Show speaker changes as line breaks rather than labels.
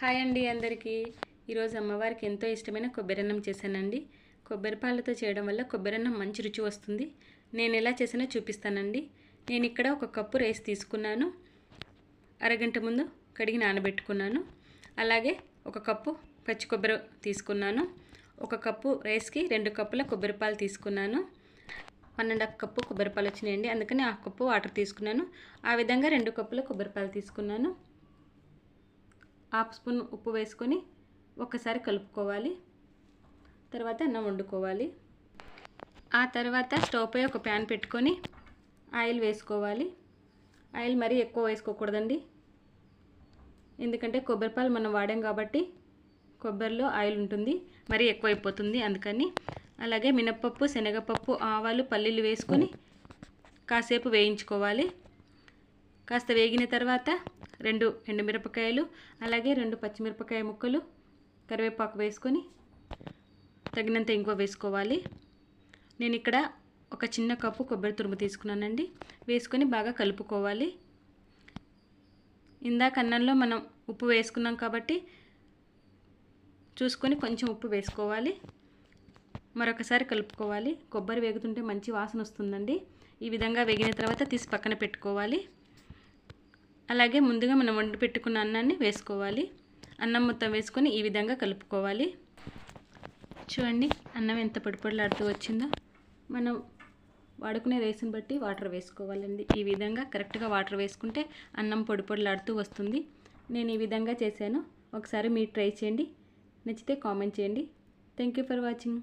Hi అండి అందరికీ. ఈరోజు అమ్మవారికి ఎంతో ఇష్టమైన కొబ్బరన్నం చేశానండి. కొబ్బరి పాలతో చేయడం వల్ల కొబ్బరన్నం మంచి రుచి వస్తుంది. నేను ఎలా చేసానో చూపిస్తానండి. నేను ఇక్కడ ఒక కప్పు రైస్ తీసుకున్నాను. అరగంట ముందు కడిగి నానబెట్టుకున్నాను. అలాగే ఒక కప్పు పచ్చి కొబ్బరి తీసుకున్నాను. ఒక కప్పు రైస్కి రెండు కప్పుల కొబ్బరి పాలు తీసుకున్నాను. వన్ అండ్ హాఫ్ కప్పు కొబ్బరి పాలు వచ్చినాయండి. అందుకని ఆ కప్పు వాటర్ తీసుకున్నాను. ఆ విధంగా రెండు కప్పుల కొబ్బరి పాలు తీసుకున్నాను. హాఫ్ స్పూన్ ఉప్పు వేసుకొని ఒక్కసారి కలుపుకోవాలి. తర్వాత అన్నం వండుకోవాలి. ఆ తర్వాత స్టవ్పై ఒక ప్యాన్ పెట్టుకొని ఆయిల్ వేసుకోవాలి. ఆయిల్ మరీ ఎక్కువ వేసుకోకూడదండి. ఎందుకంటే కొబ్బరిపాలు మనం వాడాం కాబట్టి కొబ్బరిలో ఆయిల్ ఉంటుంది. మరీ ఎక్కువ అయిపోతుంది అందుకని. అలాగే మినప్పప్పు శనగపప్పు ఆవాలు పల్లీలు వేసుకొని కాసేపు వేయించుకోవాలి. కాస్త వేగిన తర్వాత రెండు ఎండుమిరపకాయలు అలాగే రెండు పచ్చిమిరపకాయ ముక్కలు కరివేపాకు వేసుకొని తగినంత ఇంకో వేసుకోవాలి. నేను ఇక్కడ ఒక చిన్న కప్పు కొబ్బరి తురుము తీసుకున్నానండి. వేసుకొని బాగా కలుపుకోవాలి. ఇందాక అన్నంలో మనం ఉప్పు వేసుకున్నాం కాబట్టి చూసుకొని కొంచెం ఉప్పు వేసుకోవాలి. మరొకసారి కలుపుకోవాలి. కొబ్బరి వేగుతుంటే మంచి వాసన వస్తుందండి. ఈ విధంగా వేగిన తర్వాత తీసి పక్కన పెట్టుకోవాలి. అలాగే ముందుగా మనం వండి పెట్టుకున్న అన్నాన్ని వేసుకోవాలి. అన్నం మొత్తం వేసుకొని ఈ విధంగా కలుపుకోవాలి. చూడండి అన్నం ఎంత పొడిపొడిలాడుతూ వచ్చిందో. మనం వాడుకునే రైస్ని బట్టి వాటర్ వేసుకోవాలండి. ఈ విధంగా కరెక్ట్గా వాటర్ వేసుకుంటే అన్నం పొడిపొడలాడుతూ వస్తుంది. నేను ఈ విధంగా చేశాను. ఒకసారి మీరు ట్రై చేయండి. నచ్చితే కామెంట్ చేయండి. Thank you for watching.